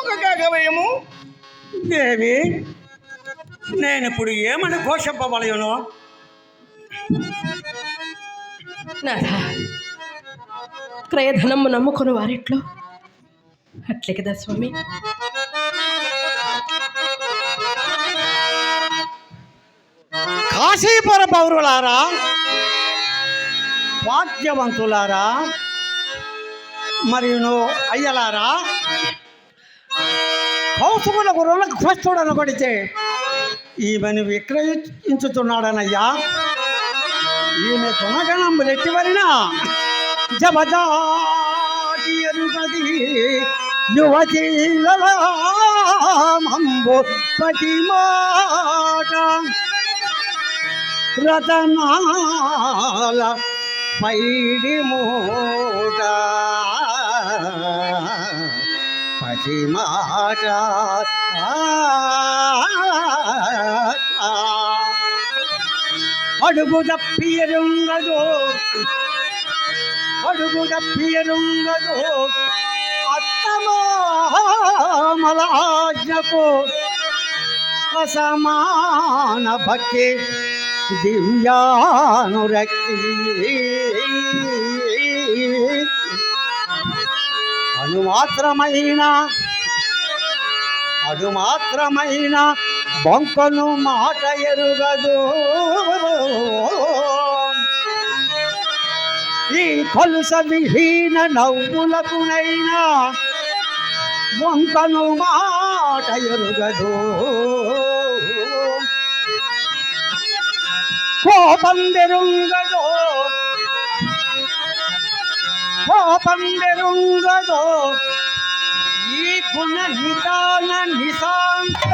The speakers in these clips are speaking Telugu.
ఒక కాకవేయము దేవి నేను ఇప్పుడు ఏమని ఘోషింపబలయును నాథా క్రయధనము నమ్ముకుని వారిట్లో. అట్లే కదా స్వామి. కాశీపుర పౌరులారా భాగ్యవంతులారా మరియును అయ్యలారా కౌసుకుల గురువులకు కృష్ణుడు కొడితే ఈమెను విక్రయించుతున్నాడనయ్యా. ఈమె గుణగణంబులు ఎట్టివరినా జబదాటి యువతి మంబు పటి మాట. రతనాల పైడి మూట పటి మాట అడుగు తప్పియరుంగదు అడుగు తప్పియరుంగదు అత్తమామల ఆజ్ఞకు అసమాన భక్తి దివ్యానురక్తి. అను మాత్రమైన అడు మాత్రమైన బొంకను మాట ఎరుగదు. ఈ కొలుస విహీన నవ్వులకునైనా బొంకను మాట ఎరుగదు. కోపం బెరుంగదో కోపం బెరుంగదో ఈ గుణ నిదాన నిశాంత.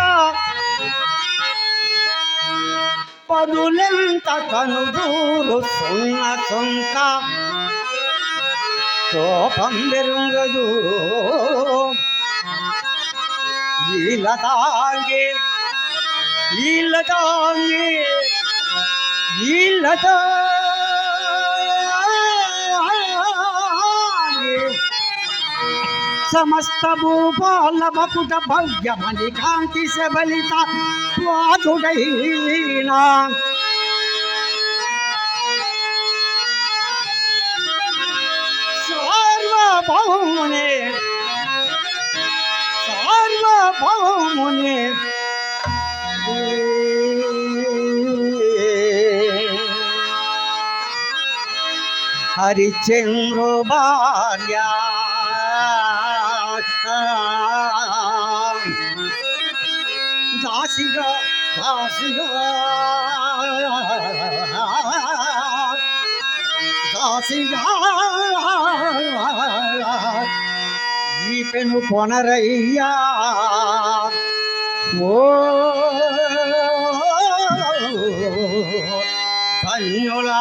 పదులెంత కనుదూరు సున్న సొంత కోపం బెరుంగదు ఈలతాంగి ఈలతాంగి ఈలతాంగి సమస్త భూపాల మకుట భవ్యమణి కాంతి సబలిత స్వాదుడైనా. సార్వభౌమునే సార్వభౌమునే. ஹரிச்சென்றுபார்யா தாசிகா தாசிகா தாசிகா பெண் கொணரையா ஓ கண்ணுளா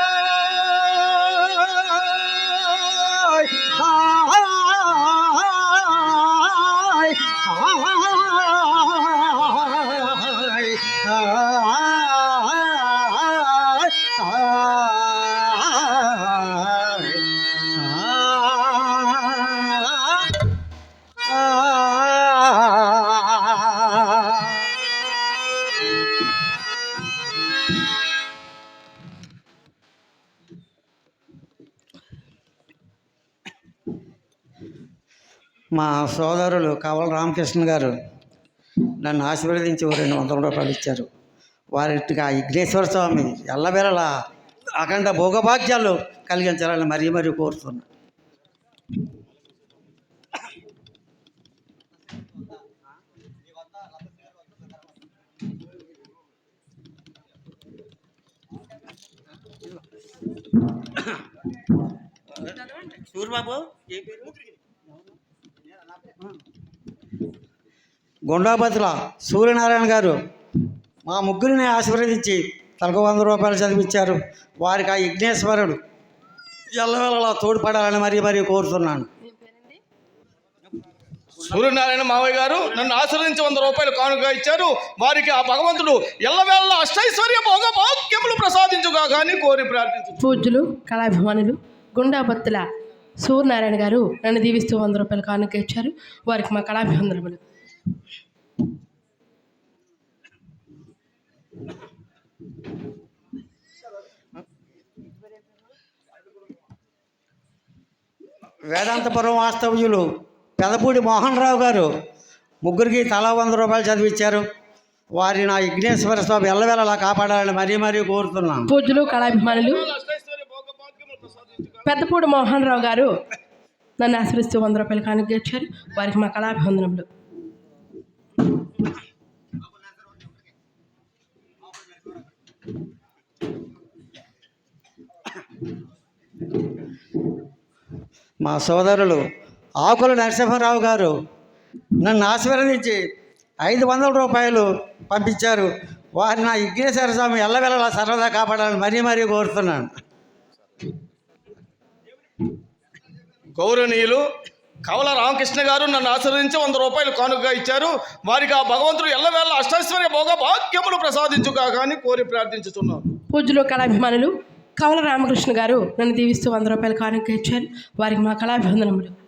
మా సోదరులు కవల రామకృష్ణ గారు నన్ను ఆశీర్వదించి రెండు వందల రూపాయలు ఇచ్చారు. వారికి ఆ విఘ్నేశ్వర స్వామి ఎల్లవేళలా అఖండ భోగభాగ్యాలు కలిగించాలని మరీ మరీ కోరుతున్నా. సూర్యబాబు ఏ పేరు? గుండాపతుల సూర్యనారాయణ గారు మా ముగ్గురిని ఆశీర్వదించి తలకు వంద రూపాయలు చదివించారు. వారికి ఆ విఘ్నేశ్వరుడు ఎల్లవెల్లలా తోడ్పడాలని మరీ మరీ కోరుతున్నాను. సూర్యనారాయణ మావయ్య గారు నన్ను ఆశ్రయించి వంద రూపాయలు కానుక ఇచ్చారు. వారికి ఆ భగవంతుడు ఎల్లవేళ అష్టైశ్వర్య భోగ భాగ్యములు ప్రసాదించుగా కానీ కోరి ప్రార్థించు. పూజ్యులు కళాభిమానులు గుండాబత్తుల సూర్యనారాయణ గారు నన్ను దీవిస్తూ వంద రూపాయలు కానుక ఇచ్చారు. వారికి మా కళాభివందనములు. వేదాంతపురం వాస్తవ్యులు పెదపూడి మోహన్ రావు గారు ముగ్గురికి తలా వంద రూపాయలు చదివించారు వారి నా విఘ్నేశ్వర స్వామి ఎల్లవేళలా కాపాడాలని మరీ మరీ కోరుతున్నాను. పూజలు కళాభిమానులు పెద్దపూడి మోహన్ రావు గారు నన్ను ఆశ్రయిస్తూ వంద రూపాయలు కానుకొచ్చారు వారికి మా కళాభివందనములు. మా సోదరులు ఆకుల నరసింహారావు గారు నన్ను ఆశీర్వదించి ఐదు వందల రూపాయలు పంపించారు. వారిని నా విఘ్నేశ్వర స్వామి ఎల్లవెల్లలా సర్వదా కాపాడాలని మరీ మరీ కోరుతున్నాను. గౌరవనీయులు కవల రామకృష్ణ గారు నన్ను ఆశీర్వదించి వంద రూపాయలు కానుకగా ఇచ్చారు. వారికి ఆ భగవంతుడు ఎల్లవేళ అష్టైశ్వర్య భోగ భాగ్యములు ప్రసాదించుగా కానీ కోరి ప్రార్థించుతున్నాను పూజలో కళాభిమానులు కవల రామకృష్ణ గారు నన్ను దీవిస్తూ వంద రూపాయలు కానుక ఇచ్చారు. వారికి మా కళాభివందనములు.